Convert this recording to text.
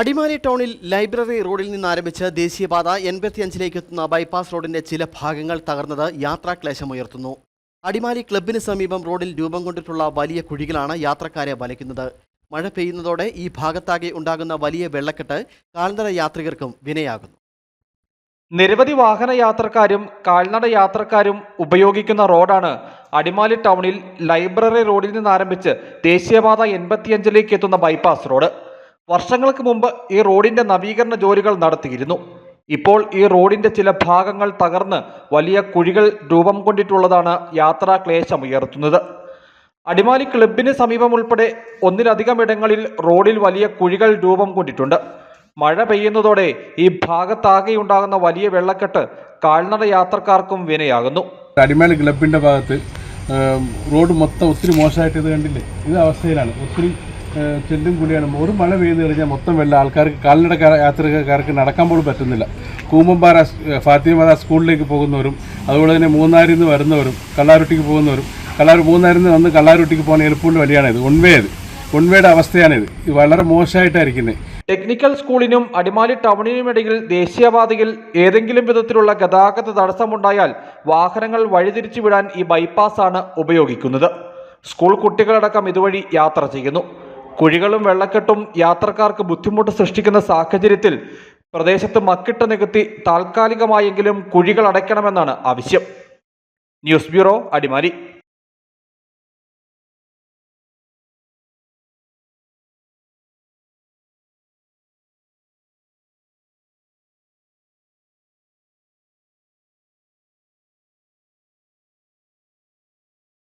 അടിമാലി ടൗണിൽ ലൈബ്രറി റോഡിൽ നിന്ന് ആരംഭിച്ച് ദേശീയപാത എൺപത്തിയഞ്ചിലേക്ക് എത്തുന്ന ബൈപ്പാസ് റോഡിന്റെ ചില ഭാഗങ്ങൾ തകർന്നത് യാത്രാക്ലേശമുയർത്തുന്നു അടിമാലി ക്ലബിന് സമീപം റോഡിൽ രൂപം കൊണ്ടിട്ടുള്ള വലിയ കുഴികളാണ് യാത്രക്കാരെ വലയ്ക്കുന്നത്. മഴ പെയ്യുന്നതോടെ ഈ ഭാഗത്താകെ ഉണ്ടാകുന്ന വലിയ വെള്ളക്കെട്ട് കാൽനട യാത്രികർക്കും വിനയാകുന്നു. നിരവധി വാഹന യാത്രക്കാരും കാൽനട യാത്രക്കാരും ഉപയോഗിക്കുന്ന റോഡാണ് അടിമാലി ടൗണിൽ ലൈബ്രറി റോഡിൽ നിന്ന് ആരംഭിച്ച് ദേശീയപാത എൺപത്തിയഞ്ചിലേക്ക് എത്തുന്ന ബൈപ്പാസ് റോഡ്. വർഷങ്ങൾക്ക് മുമ്പ് ഈ റോഡിന്റെ നവീകരണ ജോലികൾ നടത്തിയിരുന്നു. ഇപ്പോൾ ഈ റോഡിന്റെ ചില ഭാഗങ്ങൾ തകർന്ന് വലിയ കുഴികൾ രൂപം കൊണ്ടിട്ടുള്ളതാണ് യാത്രാ ക്ലേശമുയർത്തുന്നത് അടിമാലി ക്ലബിന് സമീപം ഉൾപ്പെടെ ഒന്നിലധികം ഇടങ്ങളിൽ റോഡിൽ വലിയ കുഴികൾ രൂപം കൊണ്ടിട്ടുണ്ട്. മഴ പെയ്യുന്നതോടെ ഈ ഭാഗത്താകെയുണ്ടാകുന്ന വലിയ വെള്ളക്കെട്ട് കാൽനട യാത്രക്കാർക്കും വിനയാകുന്നു. അടിമാലി ക്ലബിന്റെ ഭാഗത്ത് റോഡ് മൊത്തം ഒത്തിരി മോശമായിട്ട് ഇത് കണ്ടില്ലേ? ഇത് അവസ്ഥയിലാണ്. ഒത്തിരി ചെല്ലും കുളിയാണ്. ഒരു മഴ പെയ്തു കഴിഞ്ഞാൽ മൊത്തം വെള്ളം ആൾക്കാർക്ക് കാൽനട യാത്രക്കാർക്ക് നടക്കാൻ പോലും പറ്റുന്നില്ല. കൂമ്പമ്പാറ ഫാത്തിമാത ഫാത്തിമ സ്കൂളിലേക്ക് പോകുന്നവരും അതുപോലെ തന്നെ മൂന്നാറിൽ നിന്ന് വരുന്നവരും കള്ളാരുട്ടിക്ക് പോകുന്നവരും കള്ളാർ മൂന്നാറിൽ നിന്ന് വന്ന് കള്ളാരുട്ടിക്ക് പോകുന്ന എളുപ്പമുള്ള വഴിയാണ് ഇത്. ഒൺവേ അത് ഒൺവേയുടെ അവസ്ഥയാണിത് ഇത്. വളരെ മോശമായിട്ടായിരിക്കുന്നത് ടെക്നിക്കൽ സ്കൂളിനും അടിമാലി ടൗണിനുമിടയിൽ ദേശീയപാതയിൽ ഏതെങ്കിലും വിധത്തിലുള്ള ഗതാഗത തടസ്സമുണ്ടായാൽ വാഹനങ്ങൾ വഴിതിരിച്ചു വിടാൻ ഈ ബൈപ്പാസാണ് ഉപയോഗിക്കുന്നത്. സ്കൂൾ കുട്ടികളടക്കം ഇതുവഴി യാത്ര ചെയ്യുന്നു. കുഴികളും വെള്ളക്കെട്ടും യാത്രക്കാർക്ക് ബുദ്ധിമുട്ട് സൃഷ്ടിക്കുന്ന സാഹചര്യത്തിൽ പ്രദേശത്ത് മക്കിട്ട് നികത്തി താൽക്കാലികമായെങ്കിലും കുഴികൾ അടയ്ക്കണമെന്നാണ് ആവശ്യം. News bureau Adimali.